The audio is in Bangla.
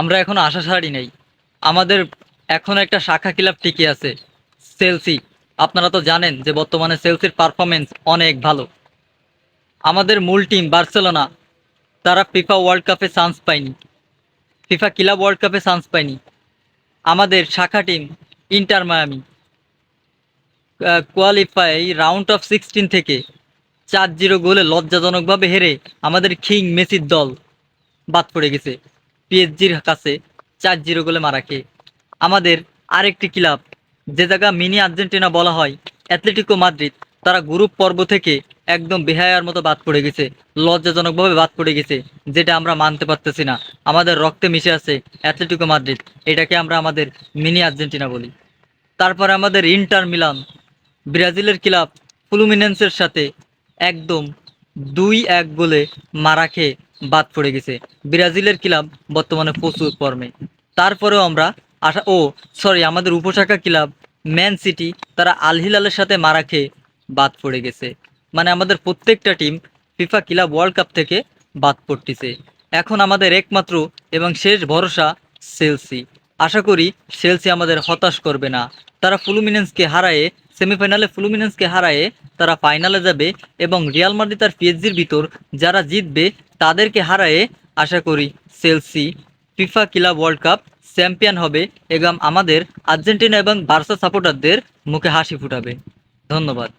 আমরা এখন আশা ছাড়ি নাই। আমাদের এখন একটা শাখা ক্লাব টিকে আছে সেলসি আপনারা তো জানেন যে বর্তমানে সেলসির পারফরমেন্স অনেক ভালো। আমাদের মূল টিম বার্সেলোনা, তারা ফিফা ওয়ার্ল্ড কাপে চান্স পায়নি। ফিফা ক্লাব ওয়ার্ল্ড কাপে চান্স পায়নি। আমাদের শাখা team Inter Miami qualify round of sixteen থেকে চার জিরো গোলে লজ্জাজনকভাবে হেরে আমাদের কিং মেসির দল বাদ পড়ে গেছে। পিএসজির কাছে চার জিরো গোলে মারা খেয়ে। আমাদের আরেকটি ক্লাব, যে জায়গা মিনি আর্জেন্টিনা বলা হয়, অ্যাথলেটিকো মাদ্রিদ, তারা গ্রুপ পর্ব থেকে একদম বেহায়ার মতো বাদ পড়ে গেছে, লজ্জাজনকভাবে বাদ পড়ে গেছে, যেটা আমরা মানতে পারতেছি না। আমাদের রক্তে মিশে আছে অ্যাথলেটিকো মাদ্রিদ, এটাকে আমরা আমাদের মিনি আর্জেন্টিনা বলি। তারপরে আমাদের ইন্টার মিলান, ব্রাজিলের ক্লাব ফ্লুমিনেন্সের সাথে একদম দুই এক গোলে মারা খেয়ে বাদ পড়ে গেছে। ব্রাজিলের ক্লাব বর্তমানে প্রচুর ফর্মে। তারপরেও আমরা আশা, ও সরি আমাদের উপশাখা ক্লাব ম্যান সিটি, তারা আল হিলালের সাথে মারা খেয়ে বাদ পড়ে গেছে। মানে আমাদের প্রত্যেকটা team FIFA club world cup থেকে বাদ পড়তেছে। এখন আমাদের একমাত্র এবং শেষ ভরসা সেলসি আশা করি সেলসি আমাদের হতাশ করবে না। তারা ফ্লুমিনেন্সকে হারায়ে সেমিফাইনালে ফ্লুমিনেন্সকে হারায়ে তারা ফাইনালে যাবে এবং রিয়াল মাদ্রিদ আর পিএসজির ভিতর যারা জিতবে তাদেরকে হারায়ে আশা করি Chelsea FIFA club world cup champion হবে। এবং আমাদের আর্জেন্টিনা এবং বার্সা সাপোর্টারদের মুখে হাসি ফুটাবে। ধন্যবাদ।